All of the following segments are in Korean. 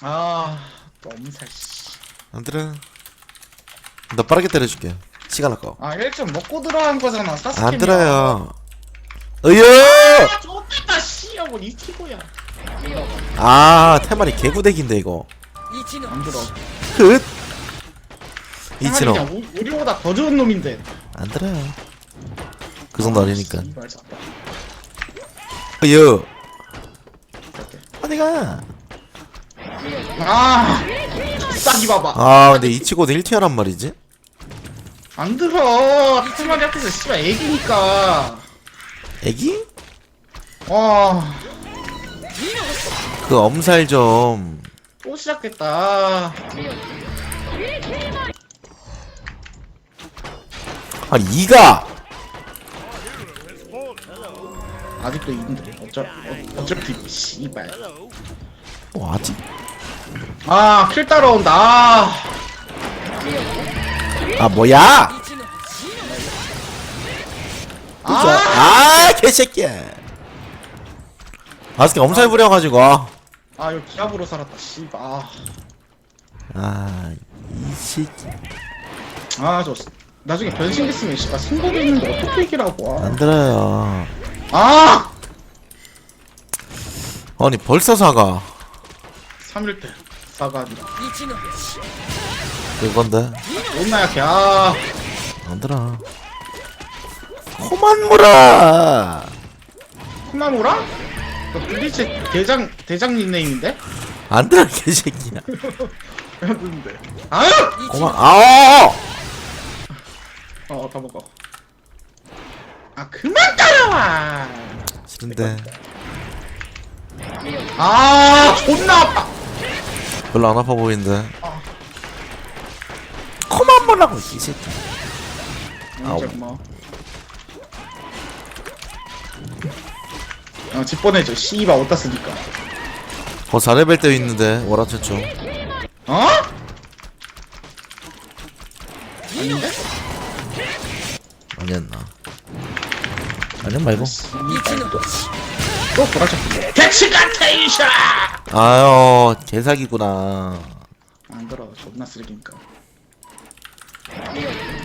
아, 또 엄살, 씨. 안들어 너 빠르게 때려줄게 시간 아까워 아, 1점 먹고 들어간 거잖아, 사스케. 안 들어요 으여 아, 좋겠다, 씨. 하고 이 티고야. 아 테마리 개구대기인데 이거 안 들어. 흑 이치노 그냥 우- 우리보다 더 좋은 놈인데. 안 들어요 그 정도 아니니까 잡다. 으여 이렇게. 어디가 아, 싹이 봐봐. 아 근데 이치고도 1티어란 말이지 안 들어. 테마리 앞에서 씨발 애기니까. 애기? 와, 그 엄살 좀또 시작됐다. 아, 이가! 아직도 있는데. 어차, 어, 어차피, 씨발. 뭐, 아직? 아, 킬 따라온다. 아, 아, 뭐야! 아, 아, 개새끼야! 아스케 엄살 부려가지고. 아, 아, 이거 기압으로 살았다, 씨발. 아, 아, 이 새끼. 아, 저, 나중에 변신 됐으면, 씨발, 승부도 있는데 어떻게 이기라고. 안 들어요. 아! 아니, 벌써 사가. 3일 때. 사가 아니라. 그건데. 존나 약해, 아. 안 들어. 코만 물어! 콩나무라? 그 블리츠 대장, 대장 닉네임인데? 안 들어, 개새끼야. 했는데. 아유! 고마, 아오! 어, 다 먹어. 아, 그만 따라와! 싫은데. 아, 존나 아파! 별로 안 아파 보이는데. 아. 코만 물라고, 이 새끼. 아우. 이제 뭐. 어, 집 보내줘. 씨발, 어디다 쓰니까. 어, 4레벨 때 있는데, 워라 최초. 어? 아닌데? 아니었나. 아니야 말고. 또 보라져. 백시간 테이샤! 아유, 개사기구나. 안 들어. 존나 쓰레기니까.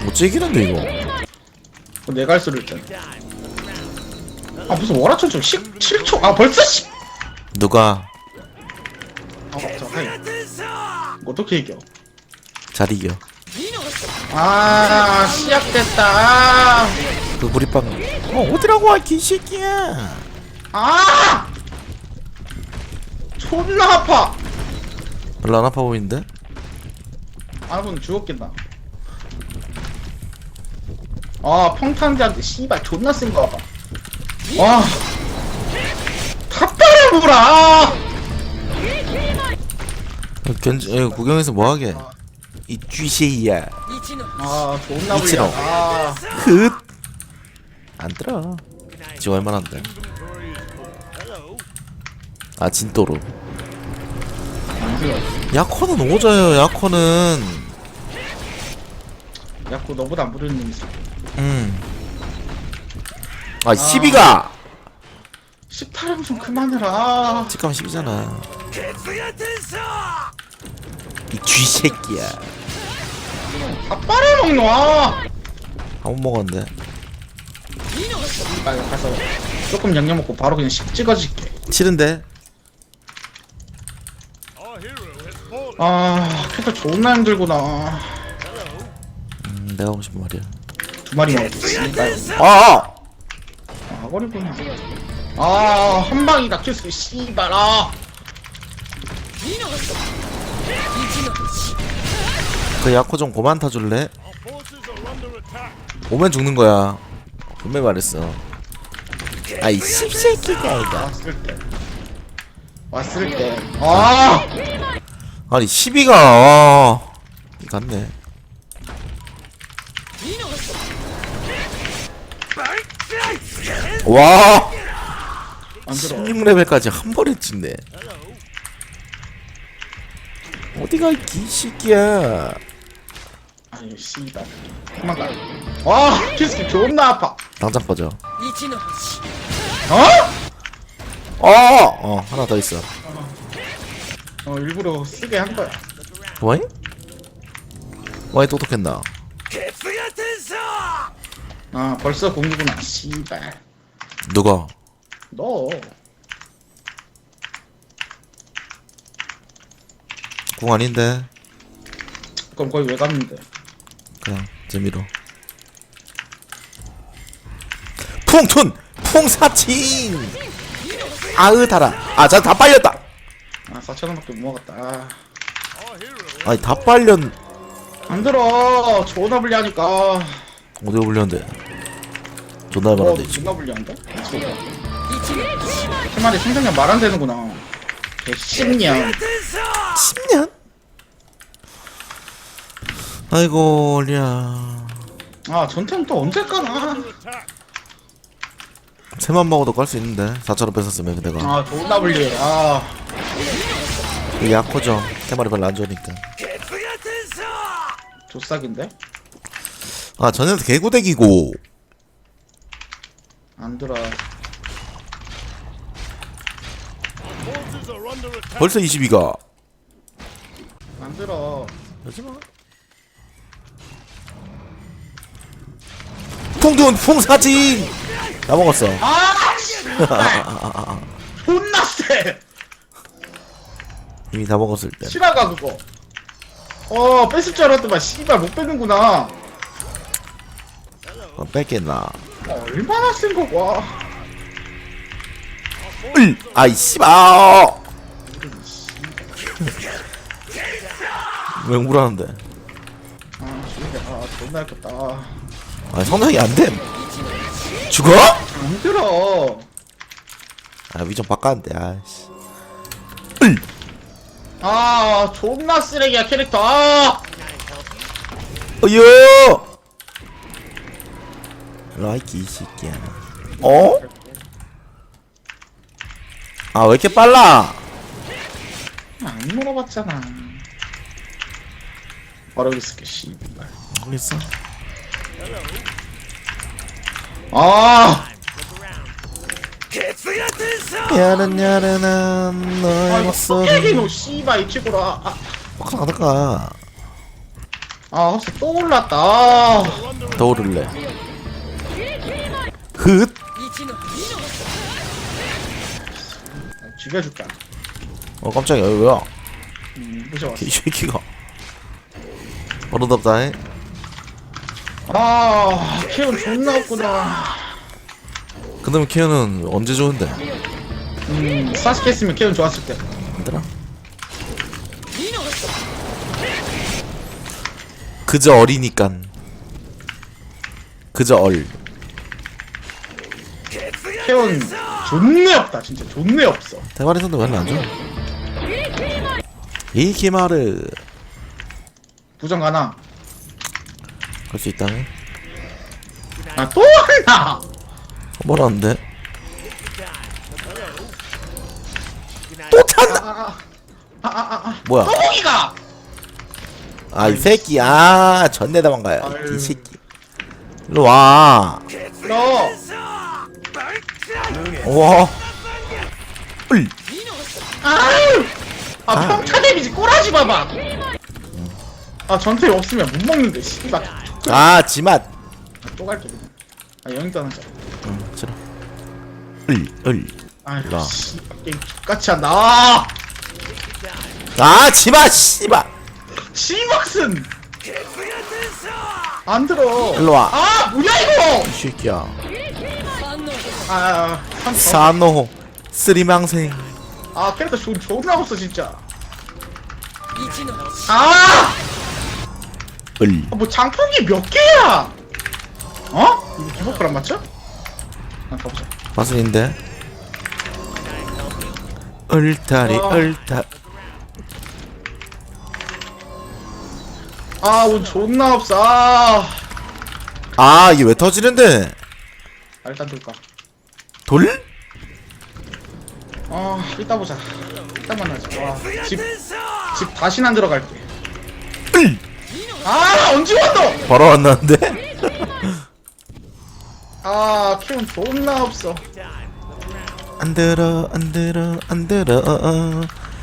못 즐기는데, 이거. 그 내가 할 소리를 했잖아. 아, 무슨 월화천 좀 17초. 아, 벌써 10. 누가 아, 저, 하이. 어떻게 이겨? 잘 이겨. 아, 시작됐다. 그 구리빵. 어, 어디라고 와, 개새끼야. 아! 존나 아파. 별로 안 아파 보이는데? 아분 죽었겠나? 아 평탄자한테 씨발 존나 센거 봐봐. 와. 탑발을 보라. 어, 견, 어, 구경해서 뭐하게. 이 쥐새이야. 아 존나 이치로. 불리하다. 아, 흑! 안 들어. 지금 얼마나인데? 아, 진또로. 야코는 오져요, 야코는. 야구 너보다 안 부르는 놈 있어. 음. 아, 12가! 18은 좀 그만해라. 직감 10이잖아. 이 쥐새끼야. 탑발을 먹노. 아. 안 먹었는데. 빨리 가서 조금 양념 먹고 바로 그냥 식 찍어줄게. 싫은데? 아 캐터 존나 힘들구나. 음, 내가 하고 싶은 말이야. 두 마리 먹었지. 아! 아! 아, 거리 보는 아, 한 방이다, 큐스, 씨발, 아. 그 야코 좀 고만 타줄래? 오면 죽는 거야. 분명히 말했어. 아이 씹새끼가 이거. 왔을 때. 왔을 때. 아! 아니 12가 아, 이 같네. 와안 들어. 16레벨까지 한 번에 찍네. 어디가 이 새끼야? 아유, 씨발. 그만 가. 와, 큐스 존나 아파. 당장 꺼져. 어? 어, 어 하나 더 있어. 어 일부러 쓰게 한 거야. 와이? 와이 똑똑했나? 아 벌써 공기구나. 씨발. 누가? 너. 궁 아닌데. 그럼 거기 왜 갔는데? 그냥 재미로. 풍툰! 풍사친 아으 달아 아자 다 빨렸다. 아 4천원밖에 못 먹었다. 아, 아니 다 빨렸 안 들어. 존나 불리하니까. 어디가 불렸는데? 존나 어 말한데 존나 불리한데? 해마리 생각력 말안 되는구나. 개씹냐 10년? 아이고 야 아. 전템 또 언제 까나? 새만 먹어도 깔 수 있는데 4차로 뺏었으면 내가. 아 존나 불리해. 아 약호죠. 새마리 별로 안 좋으니까. 조싹인데? 아 전에도 개구대기고. 안 들어 벌써 22가. 안 들어. 하지마. 통돈 풍사진 다 먹었어. 아 씨발! 존나 세 이미 다 먹었을 때. 실화가 그거 어 뺏을 줄 알았더만. 씨발 못 뺏는구나. 어, 뺐겠나? 어, 얼마나 센 거고 와 을! 아이 씨발! 왜 우울하는데? 아 씨발 아 존나 아깝다. 아, 아 성장이 안됨. 죽어? 안 들어. 아 위좀 바꿨는데 아씨 아 존나 쓰레기야 캐릭터. 아! 어여 라이키 이 새끼야. 어? 아 왜 이렇게 빨라? 안 물어봤잖아. 바로 있을게 씨발. 모르겠어. 아 야른 야른한 너의 아, 목소리. 흑액이 너 씨발 이 친구라. 아, 박사 가다가 아 혹시 또 올랐다. 아, 더 오를래. 흑 죽여줄까 어 깜짝이야. 이거 뭐야? 음 무서웠어 이 새끼가. 버릇없다 해아 키운 존나 없구나. 그다음에 키어는 언제 좋은데 음 사스케 했으면 키운 좋았을 때. 얘들아? 그저 어리니깐. 그저 얼. 키운 존내 없다 진짜 존내 없어. 선도 별로 안 좋아. 이 기마르. 부정 가나. 갈수 있다네. 아 또 하나! 뭐라는데 찬다. 아아아아 뭐야? 또고기가! 아 이 새끼. 아 전내 아유. 이 새끼. 일로 와. 너! 와. 을. 아유! 아 평타 데미지 꼬라지 봐봐. 아 전투에 없으면 못 먹는데 씨발. 아, 지맛. 또 갈게. 그냥 아 영도 하나 자. 응, 싫어. 을, 을. 나. 씨발 게임 X같이 한다 아 아, 지맛, 씨발. 시박슨 안 들어 일로 와. 아 뭐야 이거 이 새끼야. 아, 참, 저- 사노. 쓰리망생. 아 캐릭터 좋, 존나 없어 진짜 아! 을. 뭐 장풍기 몇 개야? 어? 이거 디버프랑 맞죠? 아 가보자 마순인데. 을타리, 아. 을타. 아 오늘 존나 없어 아 아, 이게 왜 터지는데? 아, 일단 둘까 돌? 아 이따 보자 이따 만나자 와 집 집 다시는 안 들어갈게 을. 아 언제 왔노? 바로 왔나는데? 아 키운 존나 없어 안 들어, 안 들어, 안 들어.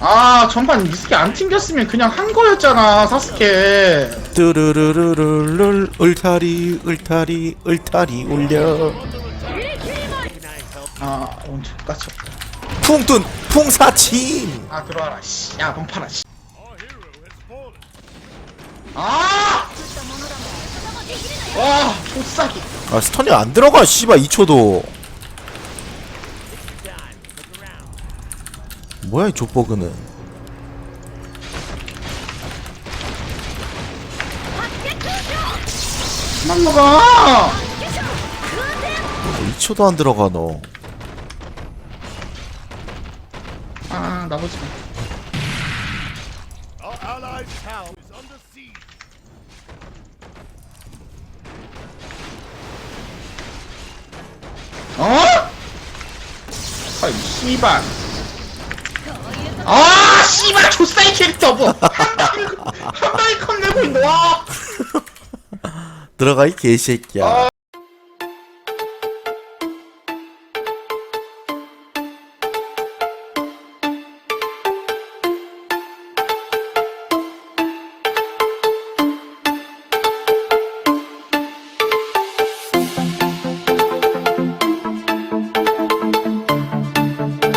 아 전판 미스키 안 튕겼으면 그냥 한 거였잖아 사스케. 뚜루루루루룰 울타리 울타리 울타리 울려. 아 족같이 없다. 풍둔 풍사침 아 들어와라 씨야 범파라 씨. 아! 와, 조싸기. 아 스턴이 안 들어가 씨발 2초도 뭐야 이 족버그는 그만 먹어! 2초도 안 들어가 너 아, 나머지. Our allied town is under siege. 어? 아이, 씨발. 아, 씨발, 조싸이 캐릭터 뭐. 한 방에, 한 방에 컷 내고 있네, 와. 들어가 이 개새끼야